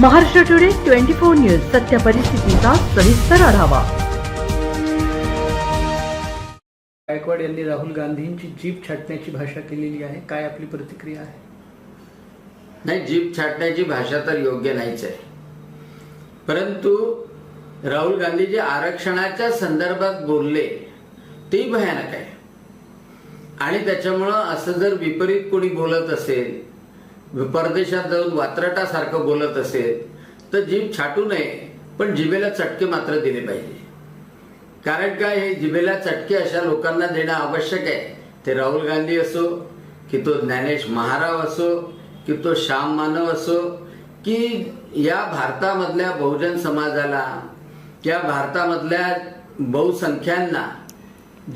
Maharashtra today twenty four news सत्य परिस्थितीचा सविस्तर आढावा. गायकवाड यांनी राहुल गांधींची जीप छाटण्याची भाषा केलेली आहे. काय आपली प्रतिक्रिया आहे? नाही जीप छाटण्याची भाषा तर योग्य नाहीच आहे. परंतु राहुल गांधी जे आरक्षणाच्या संदर्भात बोलले ते भयानक आहे. आणि त्याच्यामुळं असं जर विपरीत कोणी बोलत असेल परदेशात जाऊन वात्रटासारखं बोलत असेल तर जीभ छाटू नये पण जिभेला चटके मात्र दिले पाहिजे. कारण काय हे जिभेला चटके अशा लोकांना देणं आवश्यक आहे. ते राहुल गांधी असो की तो ज्ञानेश महाराव असो की तो श्याम मानव असो की या भारतामधल्या बहुजन समाजाला या भारतामधल्या बहुसंख्यांना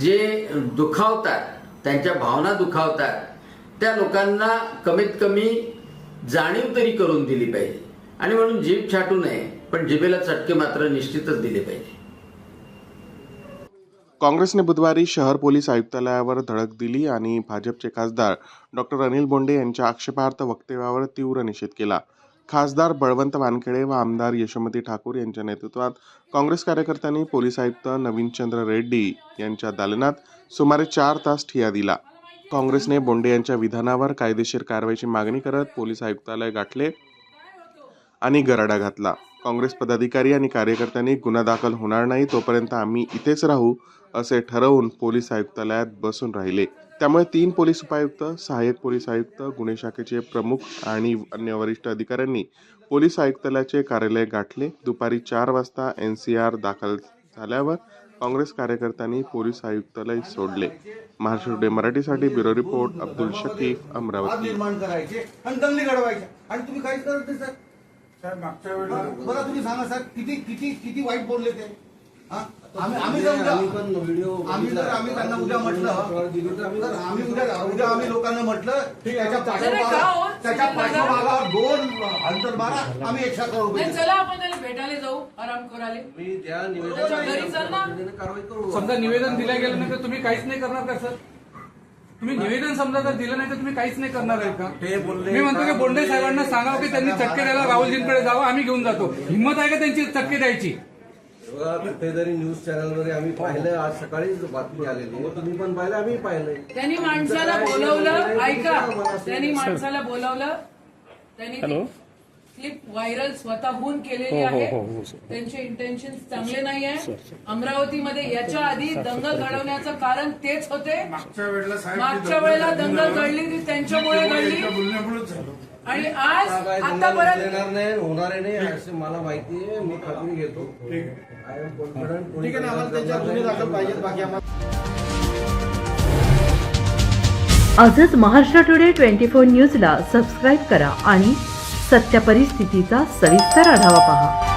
जे दुखावतात त्यांच्या भावना दुखावतात त्या लोकांना कमीत कमी जाणीव तरी करून दिली पाहिजे. आणि म्हणून जीभ छाटू नये पण जिभेला चटके मात्र निश्चितच दिले पाहिजे. काँग्रेसने बुधवारी शहर पोलीस आयुक्तालयावर धडक दिली आणि भाजपचे खासदार डॉक्टर अनिल बोंडे यांच्या आक्षेपार्थ वक्तव्यावर तीव्र निषेध केला. खासदार बळवंत वानखेडे व आमदार यशोमती ठाकूर यांच्या नेतृत्वात काँग्रेस कार्यकर्त्यांनी पोलीस आयुक्त नवीनचंद्र रेड्डी यांच्या दालनात सुमारे चार तास ठिया दिला. काँग्रेसने बोंडे यांच्या विधानावर कायदेशीर कारवाईची मागणी करत पोलीस आयुक्तालय गाठले आणि गराडा घातला. काँग्रेस पदाधिकारी आणि कार्यकर्त्यांनी गुन्हा दाखल होणार नाही तोपर्यंत आम्ही इथेच राहू असे ठरवून पोलीस आयुक्तालयात बसून राहिले. त्यामुळे तीन पोलीस उपायुक्त सहाय्यक पोलीस आयुक्त गुन्हे शाखेचे प्रमुख आणि अन्य वरिष्ठ अधिकाऱ्यांनी पोलीस आयुक्तालयाचे कार्यालय गाठले. दुपारी चार वाजता एन सी आर दाखल झाल्यावर काँग्रेस कार्यकर्त्यांनी पोलीस आयुक्तालय सोडले. महाराष्ट्र टुडे मराठीसाठी ब्युरो रिपोर्ट अब्दुल शकीफ अमरावती. निर्माण करायचे आणि दंगली घडवायच्या आणि तुम्ही काहीच करत नाही सर. साहेब मागच्या वेळेला बरं तुम्ही सांगा सर किती किती किती वाईट बोलले ते? आम्ही आम्ही जर उद्या आम्ही पण व्हिडिओ आम्ही जर आम्ही त्यांना उद्या म्हटलं दिली तर आम्ही. तर आम्ही उद्या उद्या आम्ही लोकांना म्हटलं की त्याच्या का हो? पाठोपाठ त्याच्या सुनील दादा? पाठोपाठावर दोन अंतर मारा आम्ही एकशे करोड रुपये नाही देऊ. चला आपण त्याला भेटायला जाऊ आराम करायला. मी त्या त्याच्या घरी चल ना. निवेदनाच्या कारवाई करू. समजा निवेदन दिलं गेलं नाही तर तुम्ही काहीच नाही करणार का सर? तुम्ही निवेदन समजा जर दिलं नाही तर तुम्ही काहीच नाही करणार आहे का? ते बोलले मी म्हणतो की बोंडे साहेबांना सांगावं की त्यांनी चटके द्यायला राहुलजींकडे जावं आम्ही घेऊन जातो. हिंमत आहे का त्यांची चटके द्यायची? बघा, कुठेतरी न्यूज चॅनलवर आम्ही पाहिलं आज सकाळीच बातमी आलेली. आहे. तुम्ही पण पाहिलं आम्ही पाहिलंय. त्यांनी माणसाला बोलवलं ऐका. त्यांनी माणसाला बोलवलं. त्यांनी क्लिप व्हायरल स्वतःहून केलेली आहे. त्यांचे इंटेन्शन चांगले नाही आहे अमरावतीमध्ये याच्या आधी दंगल घडवण्याचं कारण तेच होते. मागच्या वेळेला साहेब मागच्या वेळेला दंगल घडली. ती त्यांच्यामुळे घडली. बोलण्यामुळेच झालं. आणि आज काय आता दंगल परत देणार नाही होणार नाही असं मला माहिती आहे मी खात्री घेतो. आय एम कॉन्फिडंट ठीक आहे ना आम्हाला त्याच्या गुन्हे दाखल पाहिजेत बाकी आम्हाला आजच महाराष्ट्र टुडे ट्वेंटी फोर न्यूजला सबस्क्राईब करा आणि सत्य परिस्थितीचा सविस्तर आढावा पहा.